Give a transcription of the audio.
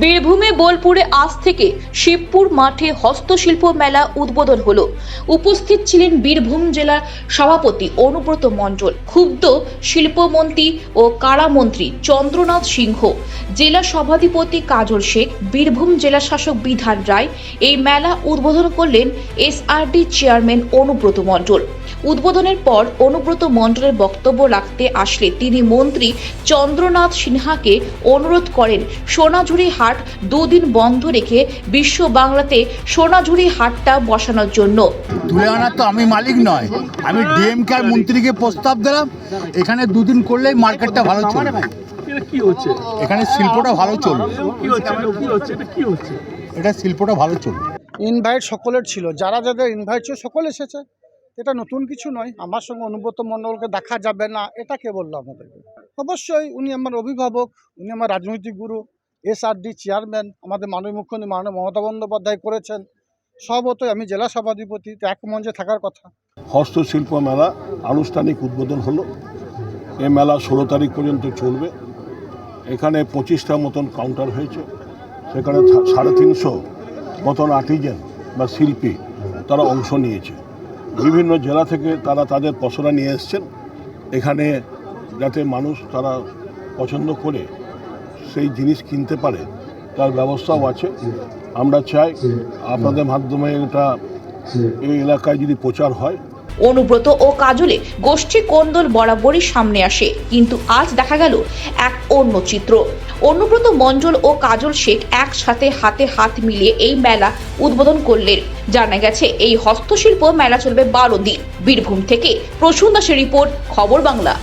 বীরভূমে বোলপুরে আজ থেকে শিবপুর মাঠে হস্তশিল্প মেলা উদ্বোধন হলো। উপস্থিত ছিলেন বীরভূম জেলার সভাপতি অনুব্রত মণ্ডল, ক্ষুব্ধ শিল্পমন্ত্রী ও কারামন্ত্রী চন্দ্রনাথ সিংহ, জেলা সভাধিপতি কাজল শেখ, বীরভূম জেলা শাসক বিধান রায়। এই মেলা উদ্বোধন করলেন এসআরডি চেয়ারম্যান অনুব্রত মণ্ডল। উদ্বোধনের পর অনুব্রত মণ্ডলের বক্তব্য রাখতে আসলে তিনি মন্ত্রী চন্দ্রনাথ সিনহাকে অনুরোধ করেন সোনাঝুরি হাট দুদিন বন্ধ রেখে বিশ্ব বাংলাতে সোনাঝুরি হাটটা বসানোর জন্য। তুলে আনার তো আমি মালিক নয়। আমি ডিএমকে আর মন্ত্রীকে প্রস্তাব দিলাম। এখানে দুদিন করলেই মার্কেটটা ভালো চলবে। কি হচ্ছে এখানে শিল্পটা ভালো চলবে। এটা কি হচ্ছে এটা কি হচ্ছে এটা শিল্পটা ভালো চলবে। ইনভাইট সকলের ছিল। যারা যাদের ইনভাইট ছিল সকলে এসেছে। এটা নতুন কিছু নয়। আমার সঙ্গে অনুব্রত মণ্ডলকে দেখা যাবে না এটা কে বলল আমাদেরকে। অবশ্যই উনি আমার অভিভাবক উনি আমার রাজনৈতিক গুরু। এসআরডি চেয়ারম্যান আমাদের মাননীয় মুখ্যমন্ত্রী মাননীয় মমতা বন্দ্যোপাধ্যায় করেছেন সবতই আমি জেলা সভাধিপতি এক মঞ্চে থাকার কথা। হস্তশিল্প মেলা আনুষ্ঠানিক উদ্বোধন হলো। এ মেলা ষোলো তারিখ পর্যন্ত চলবে। এখানে পঁচিশটা মতন কাউন্টার হয়েছে। সেখানে সাড়ে তিনশো মতন আর্টিজেন বা শিল্পী তারা অংশ নিয়েছে। বিভিন্ন জেলা থেকে তারা তাদের পসরা নিয়ে এসছেন। এখানে যাতে মানুষ তারা পছন্দ করে সেই জিনিস কিনতে পারে, তার ব্যবস্থাও আছে। আমরা চাই আপনাদের মাধ্যমে এটা এই এলাকায় যদি প্রচার হয়। অনুব্রত ও কাজলে গোষ্ঠী কোন্দল বরাবরই সামনে আসে, কিন্তু আজ দেখা গেল এক অন্য চিত্র। অনুব্রত মণ্ডল ও কাজল শেখ একসাথে হাতে হাত মিলিয়ে এই মেলা উদ্বোধন করলেন। জানা গেছে, এই হস্তশিল্প মেলা চলবে বারো দিন। বীরভূম থেকে প্রসূন দাসের রিপোর্ট, খবর বাংলা।